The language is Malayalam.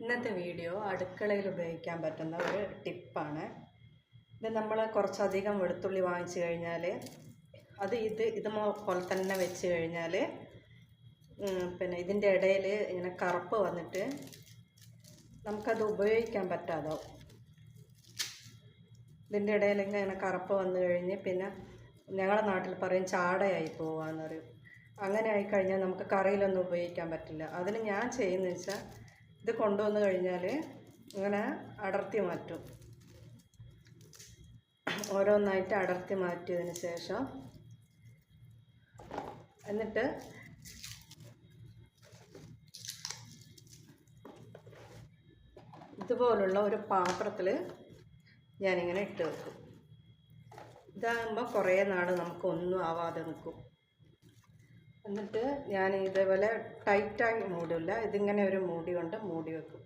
ഇന്നത്തെ വീഡിയോ അടുക്കളയിൽ ഉപയോഗിക്കാൻ പറ്റുന്ന ഒരു ടിപ്പാണ്. ഇത് നമ്മൾ കുറച്ചധികം വെളുത്തുള്ളി വാങ്ങിച്ചു കഴിഞ്ഞാൽ അത് ഇത് ഇത് പോലെ തന്നെ വെച്ച് കഴിഞ്ഞാൽ പിന്നെ ഇതിന്റെ ഇടയിൽ ഇങ്ങനെ കറുപ്പ് വന്നിട്ട് നമുക്കത് ഉപയോഗിക്കാൻ പറ്റാതോ ഇതിന്റെ ഇടയിൽ ഇങ്ങനെ കറുപ്പ് വന്നു കഴിഞ്ഞ് പിന്നെ ഞങ്ങളുടെ നാട്ടിൽ പറയും ചാടയായി പോവാന്ന് പറയും. അങ്ങനെ ആയിക്കഴിഞ്ഞാൽ നമുക്ക് കറിയിലൊന്നും ഉപയോഗിക്കാൻ പറ്റില്ല. അതിന് ഞാൻ ചെയ്യുന്നത് വെച്ചാൽ ഇത് കൊണ്ടുവന്ന് കഴിഞ്ഞാൽ ഇങ്ങനെ അടർത്തി മാറ്റും. ഓരോന്നായിട്ട് അടർത്തി മാറ്റിയതിന് ശേഷം എന്നിട്ട് ഇതുപോലുള്ള ഒരു പാത്രത്തിൽ ഞാനിങ്ങനെ ഇട്ട് വെക്കും. ഇതാകുമ്പോൾ കുറേ നാൾ നമുക്ക് ഒന്നും ആവാതെ നിൽക്കും എന്നിട്ട് ഞാൻ ഇതേപോലെ ടൈറ്റായി മൂടില്ല. ഇതിങ്ങനെ ഒരു മൂടി കൊണ്ട് മൂടി വെക്കും.